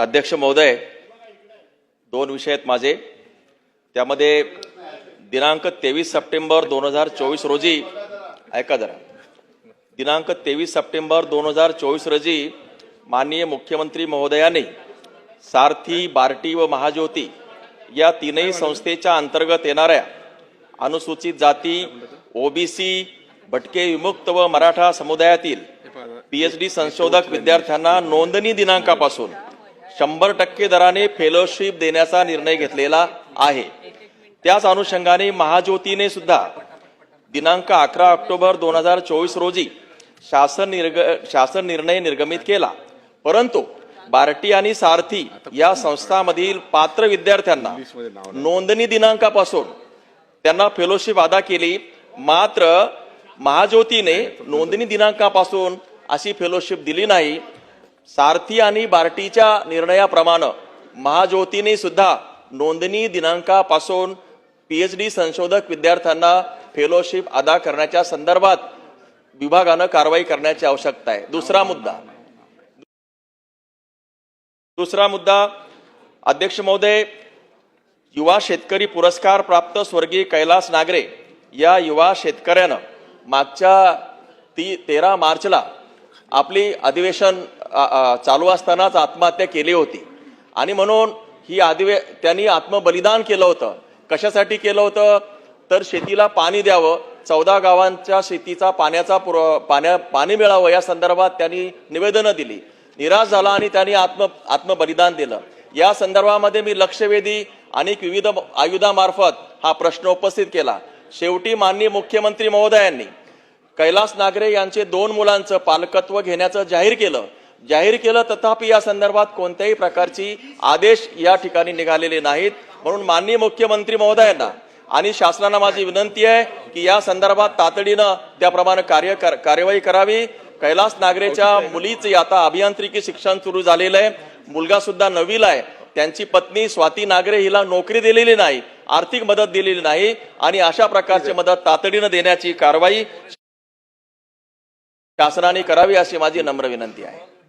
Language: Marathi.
अध्यक्ष महोदय दोन विषय आहेत माझे. त्यामध्ये दिनांक तेवीस सप्टेंबर दोन हजार चोवीस रोजी ऐका जरा. दिनांक तेवीस सप्टेंबर दोन हजार चोवीस रोजी माननीय मुख्यमंत्री महोदयाने सारथी बार्टी व महाज्योती या तीनही संस्थेच्या अंतर्गत येणाऱ्या अनुसूचित जाती ओबीसी भटके विमुक्त व मराठा समुदायातील पीएचडी संशोधक विद्यार्थ्यांना नोंदणी दिनांकापासून शंभर टक्के दराने फेलोशिप देण्याचा निर्णय घेतलेला आहे. त्याच अनुषंगाने महाज्योतीने सुद्धा दिनांक अकरा ऑक्टोबर दोन हजार चोवीस रोजी शासन निर्ग शासन निर्णय निर्गमित केला. परंतु बार्टी आणि सारथी या संस्थांमधील पात्र विद्यार्थ्यांना नोंदणी दिनांकापासून त्यांना फेलोशिप अदा केली. मात्र महाज्योतीने नोंदणी दिनांकापासून अशी फेलोशिप दिली नाही. सारथी आणि बार्टीच्या निर्णयाप्रमाणे महाज्योतीने सुद्धा नोंदणी दिनांकापासून डी संशोधक विद्यार्थ्यांना फेलोशिप अदा करण्याच्या संदर्भात विभागानं कारवाई करण्याची आवश्यकता आहे. दुसरा मुद्दा. दुसरा मुद्दा अध्यक्ष महोदय युवा शेतकरी पुरस्कार प्राप्त स्वर्गीय कैलास नागरे या युवा शेतकऱ्यानं मागच्या ती तेरा मार्चला आपली अधिवेशन चालू असतानाच आत्महत्या केली होती. आणि म्हणून ही आदिवे त्यांनी आत्मबलिदान केलं होतं. कशासाठी केलं होतं? तर शेतीला पाणी द्यावं. चौदा गावांच्या शेतीचा पाण्याचा पुर पाण्या पाणी मिळावं. या संदर्भात त्यांनी निवेदनं दिली. निराश झाला आणि त्यांनी आत्म आत्मबलिदान दिलं. या संदर्भामध्ये मी लक्षवेधी आणि विविध आयुधामार्फत हा प्रश्न उपस्थित केला. शेवटी माननीय मुख्यमंत्री महोदयांनी कैलास नागरे यांचे दोन मुलांचं पालकत्व घेण्याचं जाहीर केलं. जाहीर केलं तथापि या संदर्भात कोणत्याही प्रकारची आदेश या ठिकाणी निघालेले नाहीत. म्हणून माननीय मुख्यमंत्री महोदयांना आणि शासनाला माझी विनंती आहे की या संदर्भात तातडीनं त्याप्रमाणे कार्य कर- कार्यवाही करावी. कैलास नागरेच्या मुलीचे आता अभियांत्रिकी शिक्षण सुरू झालेलं आहे. मुलगा सुद्धा नवीला आहे. त्यांची पत्नी स्वाती नागरे हिला नोकरी दिलेली नाही आर्थिक मदत दिलेली नाही आणि अशा प्रकारची मदत तातडीनं देण्याची कारवाई शासनाने करावी अशी माझी नम्र विनंती आहे.